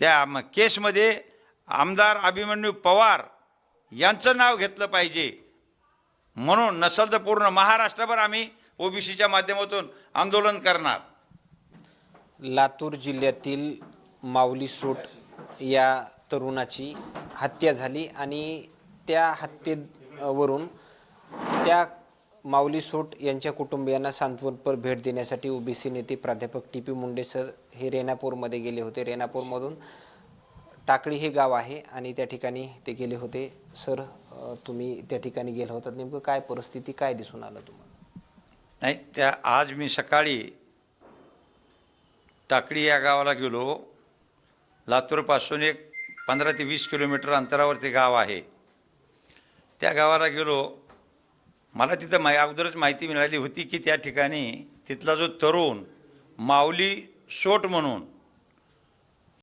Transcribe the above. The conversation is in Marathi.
त्या म- केसमध्ये आमदार अभिमन्यू पवार यांचं नाव घेतलं पाहिजे. म्हणून नसल तर पूर्ण महाराष्ट्रभर आम्ही ओबीसीच्या माध्यमातून आंदोलन करणार. लातूर जिल्ह्यातील माऊली सूट या तरुणाची हत्या झाली आणि त्या हत्येवरून त्या माऊली सूट यांच्या कुटुंबियांना सांत्वनपर भेट देण्यासाठी ओबीसी नेते प्राध्यापक टी पी मुंडे सर हे रेणापूरमध्ये गेले होते. रेणापूरमधून टाकळी हे गाव आहे आणि त्या ठिकाणी ते गेले होते. सर तुम्ही त्या ठिकाणी गेला होतात नेमकं काय परिस्थिती काय दिसून आलं तुम्हाला? नाही त्या आज मी सकाळी टाकळी या गावाला गेलो. लातूरपासून एक पंधरा ते वीस किलोमीटर अंतरावर ते गाव आहे. त्या गावाला गेलो. मला तिथं मा अगोदरच माहिती मिळाली होती की त्या ठिकाणी तिथला जो तरुण माऊली सोट म्हणून